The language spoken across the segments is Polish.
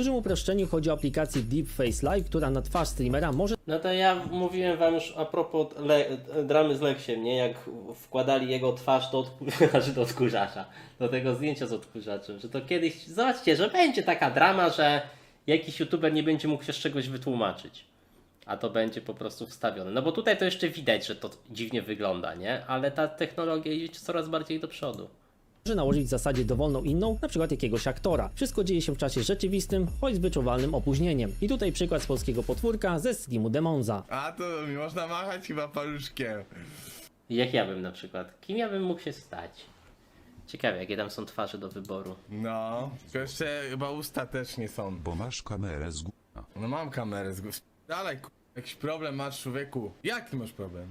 dużym uproszczeniu chodzi o aplikację Deep Face Live, która na twarz streamera może No to ja mówiłem wam już a propos le, dramy z Leksiem, nie? Jak wkładali jego twarz do, odku- znaczy do odkurzacza, do tego zdjęcia z odkurzaczem, że to kiedyś, zobaczcie, że będzie taka drama, że jakiś youtuber nie będzie mógł się z czegoś wytłumaczyć. A to będzie po prostu wstawione. No bo tutaj to jeszcze widać, że to dziwnie wygląda, nie? Ale ta technologia idzie coraz bardziej do przodu. Nałożyć w zasadzie dowolną inną, na przykład jakiegoś aktora. Wszystko dzieje się w czasie rzeczywistym, choć z wyczuwalnym opóźnieniem. I tutaj przykład z polskiego potwórka ze streamu Demonza. A to mi można machać chyba paluszkiem. Jak ja bym na przykład. Kim ja bym mógł się stać? Ciekawe, jakie tam są twarze do wyboru. No, to jeszcze chyba usta też nie są. Bo masz kamerę z góry. No mam kamerę z góry. Dalej, ku- jakiś problem masz człowieku. Jak ty masz problem?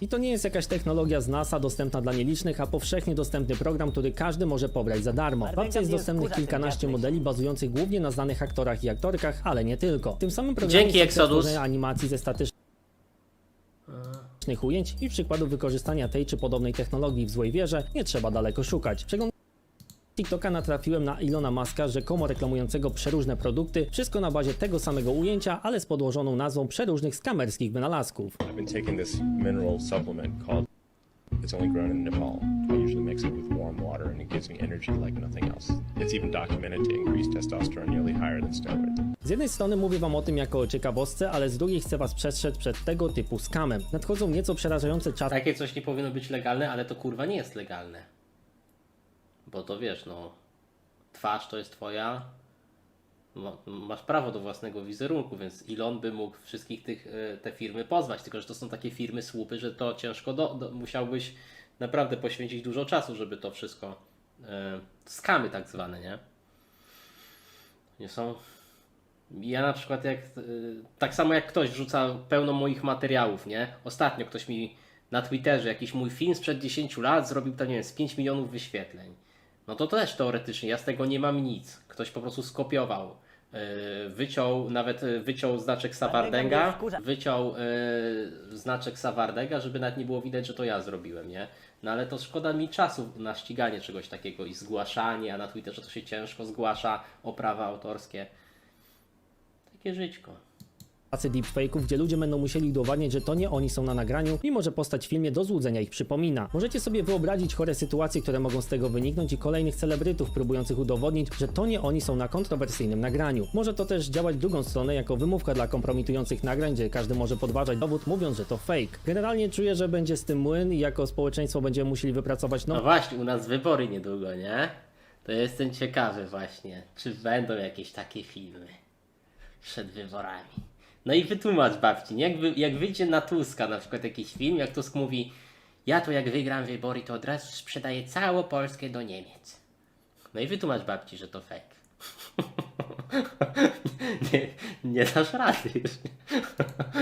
I to nie jest jakaś technologia z NASA dostępna dla nielicznych, a powszechnie dostępny program, który każdy może pobrać za darmo. W apce jest dostępnych kilkanaście modeli bazujących głównie na znanych aktorach i aktorkach, ale nie tylko. W tym samym programie Dzięki, są Exodus. tworzenia animacji ze statycznych ujęć i przykładów wykorzystania tej czy podobnej technologii w złej wierze nie trzeba daleko szukać. Przeglądając TikToka natrafiłem na Ilona Maska, rzekomo reklamującego przeróżne produkty, wszystko na bazie tego samego ujęcia, ale z podłożoną nazwą przeróżnych skamerskich wynalazków. It's only grown in Nepal. I usually mix it with warm water, and it gives me energy like nothing else. It's even documented to increase testosterone nearly higher than steroids. Z jednej strony mówię wam o tym jako ciekawostce, ale z drugiej chcę was przestrzec przed tego typu skamem. Nadchodzą nieco przerażające czasy, Takie coś nie powinno być legalne, ale to kurwa nie jest legalne. Bo to wiesz, no. Twarz to jest twoja. Ma, masz prawo do własnego wizerunku, więc Elon by mógł wszystkich tych, e, te firmy pozwać. Tylko, że to są takie firmy słupy, że to ciężko do, do, musiałbyś naprawdę poświęcić dużo czasu, żeby to wszystko. E, skamy tak zwane, nie? Nie są. Ja na przykład jak y, tak samo jak ktoś wrzuca pełno moich materiałów, nie? Ostatnio ktoś mi na Twitterze jakiś mój film sprzed 10 lat zrobił to nie wiem, z 5 milionów wyświetleń. No to też teoretycznie, ja z tego nie mam nic. Ktoś po prostu skopiował. y, Wyciął, nawet y, wyciął znaczek Savardega, wyciął y, znaczek Savardega, żeby nawet nie było widać, że to ja zrobiłem, nie? No ale to szkoda mi czasu na ściganie czegoś takiego i zgłaszanie, a na Twitterze to się ciężko zgłasza o prawa autorskie. Takie żyćko. Deepfake'ów, gdzie ludzie będą musieli udowadniać, że to nie oni są na nagraniu, mimo że postać w filmie do złudzenia ich przypomina. Możecie sobie wyobrazić chore sytuacje, które mogą z tego wyniknąć i kolejnych celebrytów próbujących udowodnić, że to nie oni są na kontrowersyjnym nagraniu. Może to też działać w drugą stronę jako wymówka dla kompromitujących nagrań, gdzie każdy może podważać dowód mówiąc, że to fake. Generalnie czuję, że będzie z tym młyn i jako społeczeństwo będziemy musieli wypracować No nowe właśnie, u nas wybory niedługo, nie? To jestem ciekawy właśnie, czy będą jakieś takie filmy przed wyborami. No i wytłumacz babci, nie? Jak, jak wyjdzie na Tuska na przykład jakiś film, jak Tusk mówi ja to jak wygram wybory, to od razu sprzedaję całą Polskę do Niemiec. No i wytłumacz babci, że to fake. nie, nie dasz rady.